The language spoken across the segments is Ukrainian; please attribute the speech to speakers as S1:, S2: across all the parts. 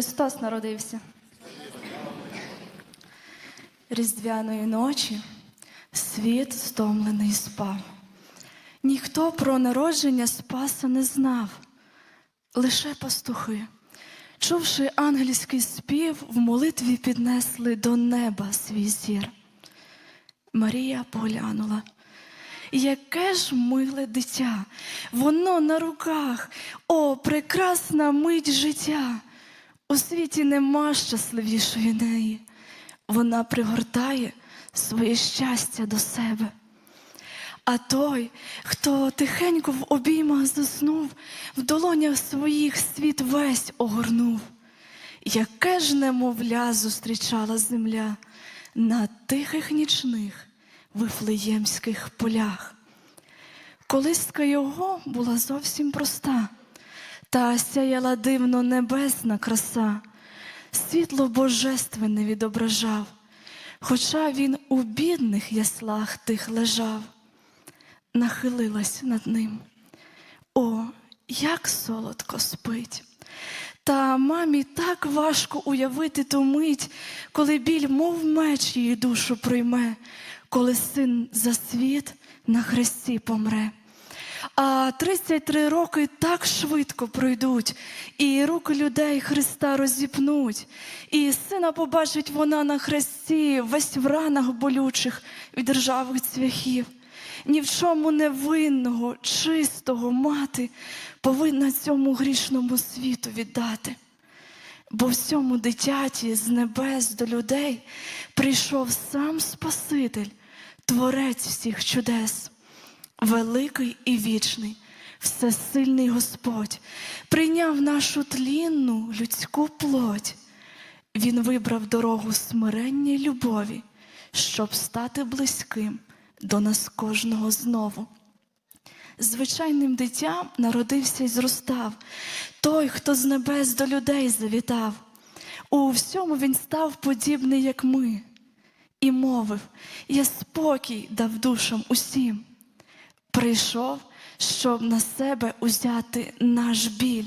S1: Христос народився. Різдвяної ночі світ стомлений спав. Ніхто про народження Спаса не знав, лише пастухи, чувши ангельський спів, в молитві піднесли до неба свій зір. Марія поглянула. Яке ж миле дитя, воно на руках, о, прекрасна мить життя. У світі нема щасливішої неї. Вона пригортає своє щастя до себе. А той, хто тихенько в обіймах заснув, в долонях своїх світ весь огорнув. Яке ж немовля зустрічала земля на тихих нічних вифлеємських полях. Колиска його була зовсім проста, та сяяла дивно небесна краса, світло божественне відображав, хоча він у бідних яслах тих лежав, нахилилась над ним. О, як солодко спить! Та мамі так важко уявити ту мить, коли біль, мов меч, її душу пройме, коли син за світ на хресті помре. А 33 роки так швидко пройдуть, і руки людей Христа розіпнуть, і сина побачить вона на хресті, весь в ранах болючих від ржавих цвяхів. Ні в чому невинного, чистого мати повинна цьому грішному світу віддати. Бо всьому дитяті з небес до людей прийшов сам Спаситель, Творець всіх чудес, великий і вічний, всесильний Господь, прийняв нашу тлінну людську плоть. Він вибрав дорогу смирення любові, щоб стати близьким до нас кожного знову. Звичайним дитям народився і зростав той, хто з небес до людей завітав. У всьому він став подібний, як ми, і мовив: Я спокій дав душам усім. Прийшов, щоб на себе узяти наш біль,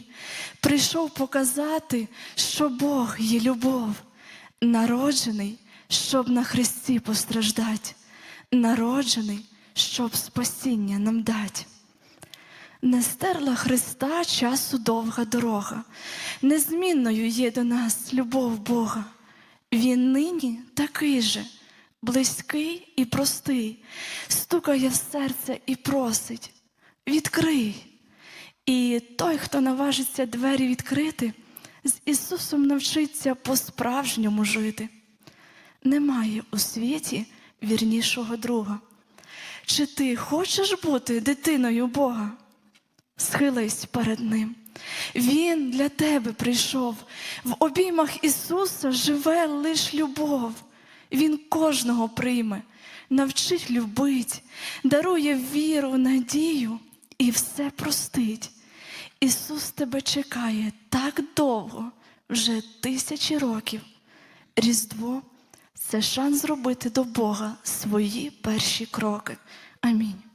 S1: прийшов показати, що Бог є любов, народжений, щоб на хресті постраждать, народжений, щоб спасіння нам дать. Не стерла Христа часу довга дорога, незмінною є до нас любов Бога. Він нині такий же, близький і простий, стукає в серце і просить відкрий. І той, хто наважиться двері відкрити, з Ісусом навчиться по-справжньому жити. Немає у світі вірнішого друга. Чи ти хочеш бути дитиною Бога? Схились перед Ним. Він для тебе прийшов. В обіймах Ісуса живе лиш любов. Він кожного прийме, навчить любить, дарує віру, надію і все простить. Ісус тебе чекає так довго, вже тисячі років. Різдво це шанс зробити до Бога свої перші кроки. Амінь.